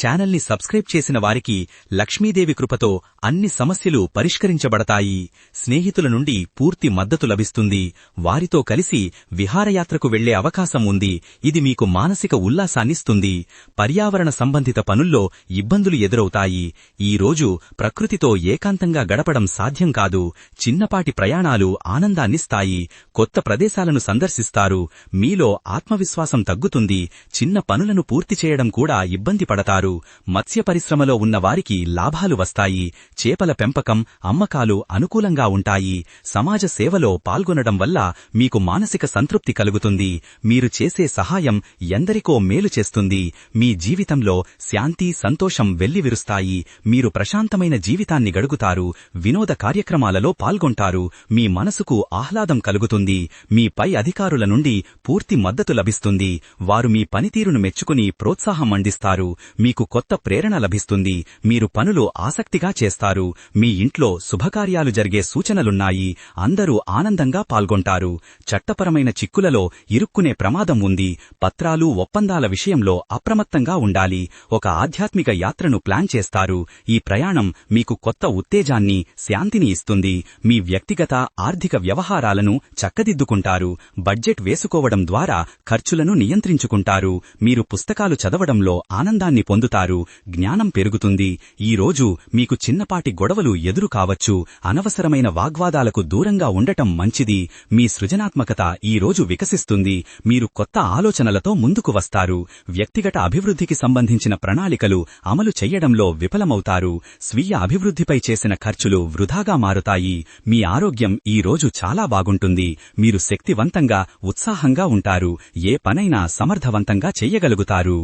ఛానల్ని సబ్స్క్రైబ్ చేసిన వారికి లక్ష్మీదేవి కృపతో అన్ని సమస్యలు పరిష్కరించబడతాయి. స్నేహితుల నుండి పూర్తి మద్దతు లభిస్తుంది. వారితో కలిసి విహారయాత్రకు వెళ్ళే అవకాశం ఉంది. ఇది మీకు మానసిక ఉల్లాసాన్నిస్తుంది. పర్యావరణ సంబంధిత పనుల్లో ఇబ్బందులు ఎదురవుతాయి. ఈ రోజు ప్రకృతితో ఏకాంతంగా గడపడం సాధ్యం కాదు. చిన్నపాటి ప్రయాణాలు ఆనందాన్నిస్తాయి. కొత్త ప్రదేశాలను సందర్శిస్తారు. మీలో ఆత్మవిశ్వాసం తగ్గుతుంది. చిన్న పనులను పూర్తి చేయడం కూడా ఇబ్బంది పడతారు. మత్స్య పరిశ్రమలో ఉన్నవారికి లాభాలు వస్తాయి చేపల పెంపకం అమ్మకాలు అనుకూలంగా ఉంటాయి సమాజ సేవలో పాల్గొనడం వల్ల మీకు మానసిక సంతృప్తి కలుగుతుంది మీరు చేసే సహాయం ఎందరికో మేలు చేస్తుంది మీ జీవితంలో శాంతి సంతోషం వెల్లివిరుస్తాయి మీరు ప్రశాంతమైన జీవితాన్ని గడుగుతారు వినోద కార్యక్రమాలలో పాల్గొంటారు మీ మనసుకు ఆహ్లాదం కలుగుతుంది మీ పై అధికారుల నుండి పూర్తి మద్దతు లభిస్తుంది వారు మీ పనితీరును మెచ్చుకుని ప్రోత్సాహం అందిస్తారు మీకు కొత్త ప్రేరణ లభిస్తుంది. మీరు పనులు ఆసక్తిగా చేస్తారు. మీ ఇంట్లో శుభకార్యాలు జరిగే సూచనలున్నాయి. అందరూ ఆనందంగా పాల్గొంటారు. చట్టపరమైన చిక్కులలో ఇరుక్కునే ప్రమాదం ఉంది. పత్రాలు ఒప్పందాల విషయంలో అప్రమత్తంగా ఉండాలి. ఒక ఆధ్యాత్మిక యాత్రను ప్లాన్ చేస్తారు. ఈ ప్రయాణం మీకు కొత్త ఉత్తేజాన్ని శాంతిని ఇస్తుంది. మీ వ్యక్తిగత ఆర్థిక వ్యవహారాలను చక్కదిద్దుకుంటారు. బడ్జెట్ వేసుకోవడం ద్వారా ఖర్చులను నియంత్రించుకుంటారు. మీరు పుస్తకాలు చదవడంలో ఆనందాన్ని పొందుతారు. జ్ఞానం పెరుగుతుంది. ఈ రోజు మీకు చిన్నపాటి గొడవలు ఎదురు కావచ్చు. అనవసరమైన వాగ్వాదాలకు దూరంగా ఉండటం మంచిది. మీ సృజనాత్మకత ఈ రోజు వికసిస్తుంది. మీరు కొత్త ఆలోచనలతో ముందుకు వస్తారు. వ్యక్తిగత అభివృద్ధికి సంబంధించిన ప్రణాళికలు అమలు చెయ్యడంలో విఫలమవుతారు. స్వీయ అభివృద్ధిపై చేసిన ఖర్చులు వృధాగా మారుతాయి. మీ ఆరోగ్యం ఈ రోజు చాలా బాగుంటుంది. మీరు శక్తివంతంగా ఉత్సాహంగా ఉంటారు. ఏ పనైనా సమర్థవంతంగా చెయ్యగలుగుతారు.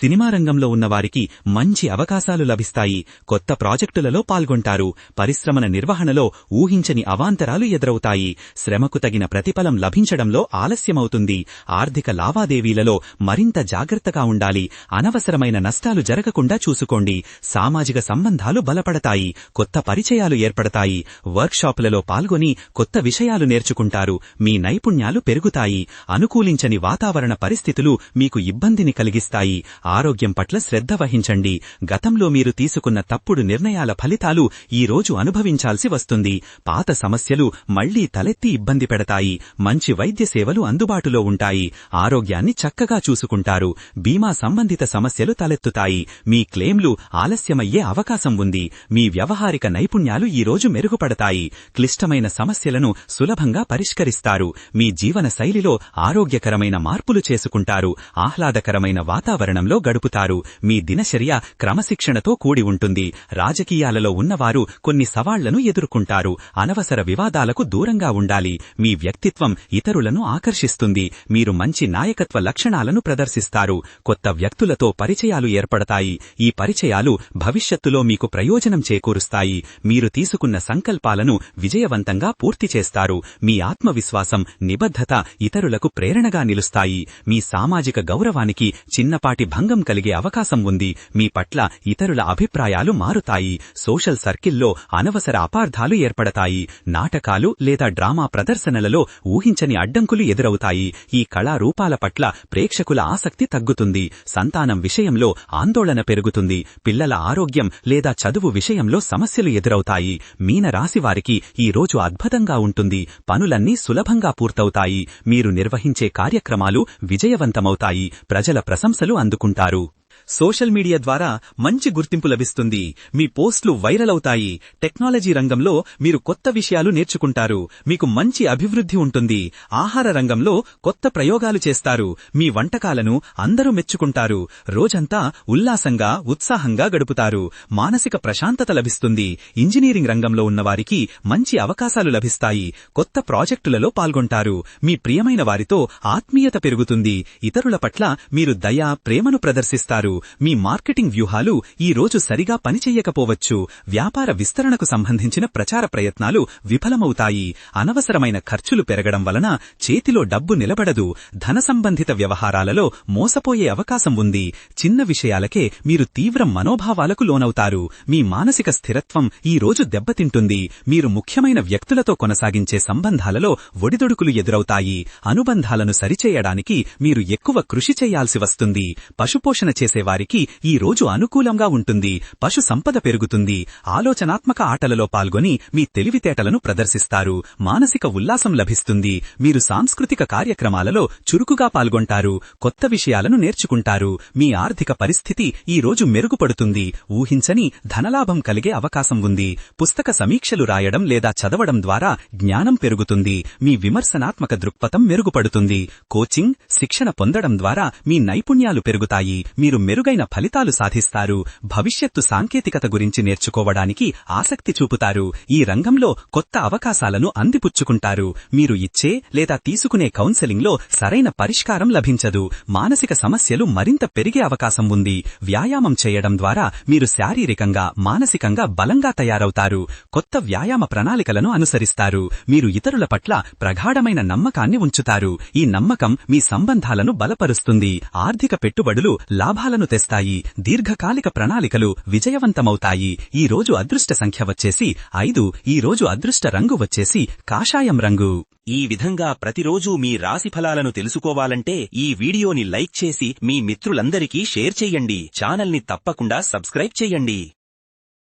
సినిమా రంగంలో ఉన్నవారికి మంచి అవకాశాలు లభిస్తాయి. కొత్త ప్రాజెక్టులలో పాల్గొంటారు. పరిశ్రమల నిర్వహణలో ఊహించని అవాంతరాలు ఎదురవుతాయి. శ్రమకు తగిన ప్రతిఫలం లభించడంలో ఆలస్యమవుతుంది. ఆర్థిక లావాదేవీలలో మరింత జాగ్రత్తగా ఉండాలి. అనవసరమైన నష్టాలు జరగకుండా చూసుకోండి. సామాజిక సంబంధాలు బలపడతాయి. కొత్త పరిచయాలు ఏర్పడతాయి. వర్క్షాపులలో పాల్గొని కొత్త విషయాలు నేర్చుకుంటారు. మీ నైపుణ్యాలు పెరుగుతాయి. అనుకూలించని వాతావరణ పరిస్థితులు మీకు ఇబ్బందిని కలిగిస్తాయి. ఆరోగ్యం పట్ల శ్రద్ధ వహించండి. గతంలో మీరు తీసుకున్న తప్పుడు నిర్ణయాల ఫలితాలు ఈ రోజు అనుభవించాల్సి వస్తుంది. పాత సమస్యలు మళ్ళీ తలెత్తి ఇబ్బంది పెడతాయి. మంచి వైద్య సేవలు అందుబాటులో ఉంటాయి. ఆరోగ్యాన్ని చక్కగా చూసుకుంటారు. బీమా సంబంధిత సమస్యలు తలెత్తుతాయి. మీ క్లెయిమ్లు ఆలస్యమయ్యే అవకాశం ఉంది. మీ వ్యవహారిక నైపుణ్యాలు ఈ రోజు మెరుగుపడతాయి. క్లిష్టమైన సమస్యలను సులభంగా పరిష్కరిస్తారు. మీ జీవన శైలిలో ఆరోగ్యకరమైన మార్పులు చేసుకుంటారు. ఆహ్లాదకరమైన వాతావరణం వాతావరణంలో గడుపుతారు. మీ దినచర్య క్రమశిక్షణతో కూడి ఉంటుంది. రాజకీయాలలో ఉన్నవారు కొన్ని సవాళ్ళను ఎదుర్కొంటారు. అనవసర వివాదాలకు దూరంగా ఉండాలి. మీ వ్యక్తిత్వం ఇతరులను ఆకర్షిస్తుంది. మీరు మంచి నాయకత్వ లక్షణాలను ప్రదర్శిస్తారు. కొత్త వ్యక్తులతో పరిచయాలు ఏర్పడతాయి. ఈ పరిచయాలు భవిష్యత్తులో మీకు ప్రయోజనం చేకూరుస్తాయి. మీరు తీసుకున్న సంకల్పాలను విజయవంతంగా పూర్తి చేస్తారు. మీ ఆత్మవిశ్వాసం నిబద్ధత ఇతరులకు ప్రేరణగా నిలుస్తాయి. మీ సామాజిక గౌరవానికి చిన్నపాటి భంగం కలిగే అవకాశం ఉంది. మీ పట్ల ఇతరుల అభిప్రాయాలు మారుతాయి. సోషల్ సర్కిల్లో అనవసర అపార్థాలు ఏర్పడతాయి. నాటకాలు లేదా డ్రామా ప్రదర్శనలలో ఊహించని అడ్డంకులు ఎదురవుతాయి. ఈ కళారూపాల పట్ల ప్రేక్షకుల ఆసక్తి తగ్గుతుంది. సంతానం విషయంలో ఆందోళన పెరుగుతుంది. పిల్లల ఆరోగ్యం లేదా చదువు విషయంలో సమస్యలు ఎదురవుతాయి. మీన రాశివారికి ఈ రోజు అద్భుతంగా ఉంటుంది. పనులన్నీ సులభంగా పూర్తవుతాయి. మీరు నిర్వహించే కార్యక్రమాలు విజయవంతమవుతాయి. ప్రజల ప్రశంసలు అందుకుంటారు చేసుకుంటారు సోషల్ మీడియా ద్వారా మంచి గుర్తింపు లభిస్తుంది. మీ పోస్టులు వైరల్ అవుతాయి. టెక్నాలజీ రంగంలో మీరు కొత్త విషయాలు నేర్చుకుంటారు. మీకు మంచి అభివృద్ధి ఉంటుంది. ఆహార రంగంలో కొత్త ప్రయోగాలు చేస్తారు. మీ వంటకాలను అందరూ మెచ్చుకుంటారు. రోజంతా ఉల్లాసంగా ఉత్సాహంగా గడుపుతారు. మానసిక ప్రశాంతత లభిస్తుంది. ఇంజనీరింగ్ రంగంలో ఉన్నవారికి మంచి అవకాశాలు లభిస్తాయి. కొత్త ప్రాజెక్టులలో పాల్గొంటారు. మీ ప్రియమైన వారితో ఆత్మీయత పెరుగుతుంది. ఇతరుల పట్ల మీరు దయ ప్రేమను ప్రదర్శిస్తారు. మీ మార్కెటింగ్ వ్యూహాలు ఈ రోజు సరిగా పనిచేయకపోవచ్చు వ్యాపార విస్తరణకు సంబంధించిన ప్రచార ప్రయత్నాలు విఫలమవుతాయి. అనవసరమైన ఖర్చులు పెరగడం వలన చేతిలో డబ్బు నిలబడదు. ధన సంబంధిత వ్యవహారాలలో మోసపోయే అవకాశం ఉంది. చిన్న విషయాలకే మీరు తీవ్ర మనోభావాలకు లోనవుతారు. మీ మానసిక స్థిరత్వం ఈ రోజు దెబ్బతింటుంది. మీరు ముఖ్యమైన వ్యక్తులతో కొనసాగించే సంబంధాలలో ఒడిదొడుకులు ఎదురవుతాయి. అనుబంధాలను సరిచేయడానికి మీరు ఎక్కువ కృషి చేయాల్సి వస్తుంది. పశుపోషణ చేసే వారికి ఈ రోజు అనుకూలంగా ఉంటుంది. పశు సంపద పెరుగుతుంది. ఆలోచనాత్మక ఆటలలో పాల్గొని మీ తెలివితేటలను ప్రదర్శిస్తారు. మానసిక ఉల్లాసం లభిస్తుంది. మీరు సాంస్కృతిక కార్యక్రమాలలో చురుకుగా పాల్గొంటారు. కొత్త విషయాలను నేర్చుకుంటారు. మీ ఆర్థిక పరిస్థితి ఈ రోజు మెరుగుపడుతుంది. ఊహించని ధనలాభం కలిగే అవకాశం ఉంది. పుస్తక సమీక్షలు రాయడం లేదా చదవడం ద్వారా జ్ఞానం పెరుగుతుంది. మీ విమర్శనాత్మక దృక్పథం మెరుగుపడుతుంది. కోచింగ్ శిక్షణ పొందడం ద్వారా మీ నైపుణ్యాలు పెరుగుతాయి. మీరు మెరుగైన ఫలితాలు సాధిస్తారు. భవిష్యత్తు సాంకేతికత గురించి నేర్చుకోవడానికి ఆసక్తి చూపుతారు. ఈ రంగంలో కొత్త అవకాశాలను అందిపుచ్చుకుంటారు. మీరు ఇచ్చే లేదా తీసుకునే కౌన్సెలింగ్లో సరైన పరిష్కారం లభించదు. మానసిక సమస్యలు మరింత పెరిగే అవకాశం ఉంది. వ్యాయామం చేయడం ద్వారా మీరు శారీరకంగా మానసికంగా బలంగా తయారవుతారు. కొత్త వ్యాయామ ప్రణాళికలను అనుసరిస్తారు. మీరు ఇతరుల పట్ల ప్రగాఢమైన నమ్మకాన్ని ఉంచుతారు. ఈ నమ్మకం మీ సంబంధాలను బలపరుస్తుంది. ఆర్థిక పెట్టుబడులు లాభాలను తెస్తాయి. దీర్ఘకాలిక ప్రణాళికలు విజయవంతమవుతాయి. ఈ రోజు అదృష్ట సంఖ్య వచ్చేసి ఐదు. ఈ రోజు అదృష్ట రంగు వచ్చేసి కాషాయం రంగు. ఈ విధంగా ప్రతిరోజు మీ రాశి ఫలాలను తెలుసుకోవాలంటే ఈ వీడియోని లైక్ చేసి మీ మిత్రులందరికీ షేర్ చెయ్యండి ఛానల్ని తప్పకుండా సబ్స్క్రైబ్ చేయండి.